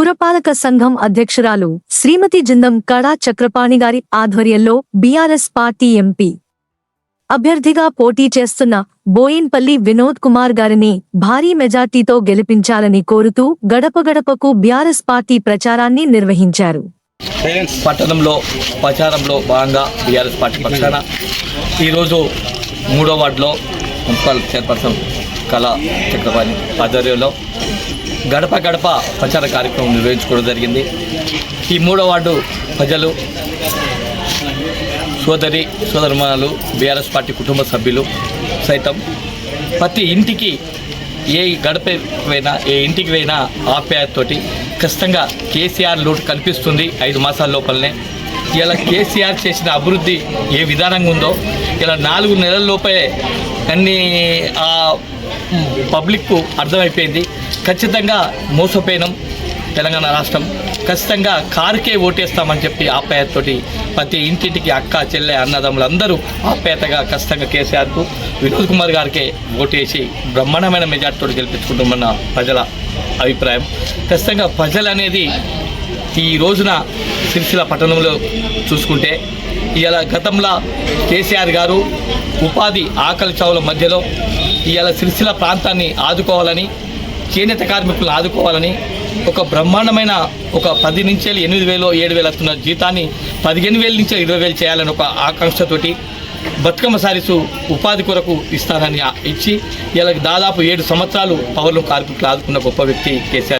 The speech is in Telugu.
పురపాలక సంఘం అధ్యక్షురాలు శ్రీమతి జిందం కళా చక్రపాణి గారి ఆధ్వర్యంలో బీఆర్ఎస్ పార్టీ ఎంపీ అభ్యర్థిగా పోటీ చేస్తున్న బోయిన్పల్లి వినోద్ కుమార్ గారిని భారీ మెజార్టీతో గెలిపించాలని కోరుతూ గడప గడపకు బీఆర్ఎస్ పార్టీ ప్రచారాన్ని నిర్వహించారు. పట్టణంలో ప్రచారంలో భాగంగా బీఆర్ఎస్ పార్టీ పక్షాన ఈరోజు మూడో వార్డులో మున్సిపల్ చైర్పర్సన్ కళా చక్రపాణి ఆధ్వర్యంలో గడప గడప ప్రచార కార్యక్రమం నిర్వహించుకోవడం జరిగింది. ఈ మూడో వార్డు ప్రజలు సోదరి సోదరుమానులు బీఆర్ఎస్ పార్టీ కుటుంబ సభ్యులు సైతం ప్రతి ఇంటికి ఏ గడపైనా ఏ ఇంటికి పోయినా ఆప్యాయతతోటి ఖచ్చితంగా కేసీఆర్ లోటు కనిపిస్తుంది ఐదు మాసాల లోపలనే. ఇలా కేసీఆర్ చేసిన అభివృద్ధి ఏ విధానంగా ఉందో ఇలా నాలుగు నెలల లోపే అన్ని ఆ పబ్లిక్కు అర్థమైపోయింది. ఖచ్చితంగా మోసపోయినాం తెలంగాణ రాష్ట్రం. ఖచ్చితంగా కారుకే ఓటేస్తామని చెప్పి ఆప్యాయతతోటి ప్రతి ఇంటింటికి అక్క చెల్లె అన్నదమ్ములు అందరూ ఆప్యాయతగా ఖచ్చితంగా కేసీఆర్కు వినోద్ కుమార్ గారికే ఓటేసి బ్రహ్మాండమైన మెజార్టీతో గెలిపించుకుంటామన్న ప్రజల అభిప్రాయం. ఖచ్చితంగా ప్రజలు అనేది ఈ రోజున సిరిసిల్ల పట్టణంలో చూసుకుంటే ఇవాళ గతంలో కేసీఆర్ గారు ఉపాధి ఆకలి చావుల మధ్యలో ఇవాళ సిరిసిల్ల ప్రాంతాన్ని ఆదుకోవాలని చేనేత కార్మికులను ఆదుకోవాలని ఒక బ్రహ్మాండమైన ఒక పది నుంచి ఎనిమిది వేలు ఏడు వేలు వస్తున్న జీతాన్ని పదిహేను వేల నుంచి ఇరవై వేలు చేయాలని ఒక ఆకాంక్షతోటి బతుకమ్మ సారీసు ఉపాధి కొరకు ఇస్తానని ఇచ్చి ఇలా దాదాపు ఏడు సంవత్సరాలు పౌరులు కార్మికులు ఆదుకున్న గొప్ప వ్యక్తి కేసీఆర్